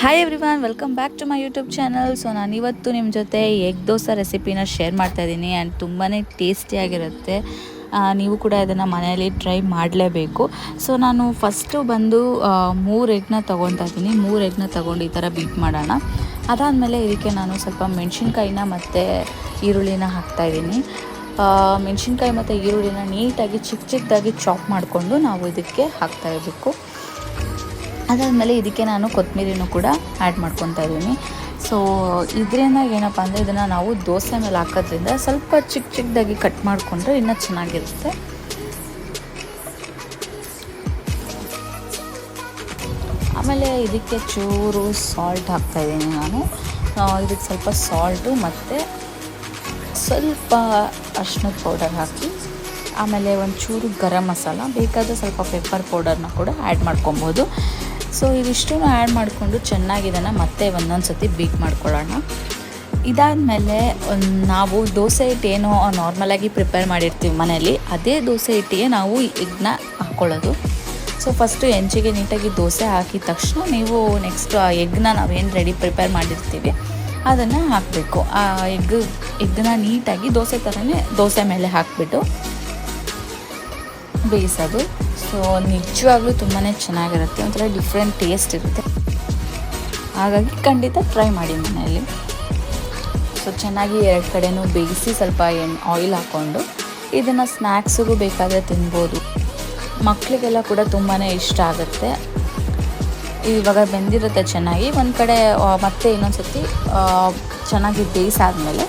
Hi everyone welcome back to my YouTube channel so ನಾನಿವತ್ತು ನಿಮ್ಮ ಜೊತೆ ಎಗ್ ದೋಸೆ ರೆಸಿಪಿನ ಶೇರ್ ಮಾಡ್ತಾ ಇದ್ದೀನಿ ಆ್ಯಂಡ್ ತುಂಬಾ ಟೇಸ್ಟಿಯಾಗಿರುತ್ತೆ ನೀವು ಕೂಡ ಇದನ್ನು ಮನೆಯಲ್ಲಿ ಟ್ರೈ ಮಾಡಲೇಬೇಕು. ಸೊ ನಾನು ಫಸ್ಟು ಬಂದು ಮೂರು ಎಗ್ನ ತೊಗೊತಾ ಇದ್ದೀನಿ ಮೂರು ಎಗ್ನ ತೊಗೊಂಡು ಈ ಥರ ಬೀಟ್ ಮಾಡೋಣ. ಅದಾದಮೇಲೆ ಇದಕ್ಕೆ ನಾನು ಸ್ವಲ್ಪ ಮೆಣಸಿನ್ಕಾಯಿನ ಮತ್ತು ಈರುಳ್ಳಿನ ಹಾಕ್ತಾಯಿದ್ದೀನಿ ಮೆಣಸಿನ್ಕಾಯಿ ಮತ್ತು ಈರುಳ್ಳಿನ ನೀಟಾಗಿ ಚಿಕ್ಕ ಚಿಕ್ಕದಾಗಿ ಚಾಪ್ ಮಾಡಿಕೊಂಡು ನಾವು ಇದಕ್ಕೆ ಹಾಕ್ತಾ ಇರಬೇಕು. ಅದಾದಮೇಲೆ ಇದಕ್ಕೆ ನಾನು ಕೊತ್ತಂಬರಿನೂ ಕೂಡ ಆ್ಯಡ್ ಮಾಡ್ಕೊತಾ ಇದ್ದೀನಿ. ಸೊ ಇದರಿಂದ ಏನಪ್ಪ ಅಂದರೆ ಇದನ್ನು ನಾವು ದೋಸೆ ಮೇಲೆ ಹಾಕೋದ್ರಿಂದ ಸ್ವಲ್ಪ ಚಿಕ್ಕ ಚಿಕ್ಕದಾಗಿ ಕಟ್ ಮಾಡಿಕೊಂಡ್ರೆ ಇನ್ನೂ ಚೆನ್ನಾಗಿರುತ್ತೆ. ಆಮೇಲೆ ಇದಕ್ಕೆ ಚೂರು ಸಾಲ್ಟ್ ಹಾಕ್ತಾಯಿದ್ದೀನಿ ನಾನು. ಇದಕ್ಕೆ ಸ್ವಲ್ಪ ಸಾಲ್ಟು ಮತ್ತು ಸ್ವಲ್ಪ ಅರ್ಶಿನದ ಪೌಡರ್ ಹಾಕಿ, ಆಮೇಲೆ ಒಂಚೂರು ಗರಂ ಮಸಾಲ, ಬೇಕಾದರೆ ಸ್ವಲ್ಪ ಪೆಪ್ಪರ್ ಪೌಡರ್ನ ಕೂಡ ಆ್ಯಡ್ ಮಾಡ್ಕೊಬೋದು ಸೊ ಇದಿಷ್ಟನ್ನು ಆ್ಯಡ್ ಮಾಡಿಕೊಂಡು ಚೆನ್ನಾಗಿ ಇದನ್ನು ಮತ್ತೆ ಒಂದೊಂದು ಸತಿ ಬೀಟ್ ಮಾಡ್ಕೊಳ್ಳೋಣ. ಇದಾದಮೇಲೆ ನಾವು ದೋಸೆ ಹಿಟ್ಟು ಏನೋ ನಾರ್ಮಲಾಗಿ ಪ್ರಿಪೇರ್ ಮಾಡಿರ್ತೀವಿ ಮನೆಯಲ್ಲಿ, ಅದೇ ದೋಸೆ ಹಿಟ್ಟಿಗೆ ನಾವು ಇದನ್ನ ಹಾಕ್ಕೊಳ್ಳೋದು ಸೊ ಫಸ್ಟು ಹೆಂಚಿಗೆ ನೀಟಾಗಿ ದೋಸೆ ಹಾಕಿದ ತಕ್ಷಣ ನೀವು ನೆಕ್ಸ್ಟ್ ಆ ಎಗ್ನ ನಾವೇನು ರೆಡಿ ಪ್ರಿಪೇರ್ ಮಾಡಿರ್ತೀವಿ, ಅದನ್ನು ಹಾಕಬೇಕು. ಆ ಎಗ್ ಎಗ್ನ ನೀಟಾಗಿ ದೋಸೆ ಥರನೇ ದೋಸೆ ಮೇಲೆ ಹಾಕಿಬಿಟ್ಟು ಬೇಯಿಸೋದು. ಸೊ ನಿಜವಾಗ್ಲೂ ತುಂಬಾ ಚೆನ್ನಾಗಿರುತ್ತೆ. ಒಂಥರ ಡಿಫ್ರೆಂಟ್ ಟೇಸ್ಟ್ ಇರುತ್ತೆ. ಹಾಗಾಗಿ ಖಂಡಿತ ಟ್ರೈ ಮಾಡಿ ಮನೆಯಲ್ಲಿ. ಸೊ ಚೆನ್ನಾಗಿ ಎರಡು ಕಡೆನೂ ಬೇಯಿಸಿ ಸ್ವಲ್ಪ ಎಣ್ಣೆ ಆಯಿಲ್ ಹಾಕ್ಕೊಂಡು ಇದನ್ನು ಸ್ನ್ಯಾಕ್ಸಿಗೂ ಬೇಕಾದರೆ ತಿನ್ಬೋದು. ಮಕ್ಕಳಿಗೆಲ್ಲ ಕೂಡ ತುಂಬಾ ಇಷ್ಟ ಆಗುತ್ತೆ. ಇವಾಗ ಬೆಂದಿರುತ್ತೆ ಚೆನ್ನಾಗಿ. ಒಂದು ಕಡೆ ಮತ್ತೆ ಇನ್ನೊಂದು ಸತಿ ಚೆನ್ನಾಗಿ ಬೇಯಿಸಾದ್ಮೇಲೆ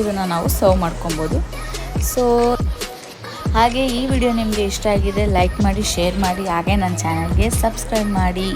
ಇದನ್ನು ನಾವು ಸರ್ವ್ ಮಾಡ್ಕೊಬೋದು. ಸೊ ಹಾಗೆ ಈ ವಿಡಿಯೋ ನಿಮಗೆ ಇಷ್ಟ ಆಗಿದೆ ಲೈಕ್ ಮಾಡಿ ಶೇರ್ ಮಾಡಿ, ಹಾಗೆ ನನ್ನ ಚಾನಲ್ಗೆ ಸಬ್ಸ್ಕ್ರೈಬ್ ಮಾಡಿ.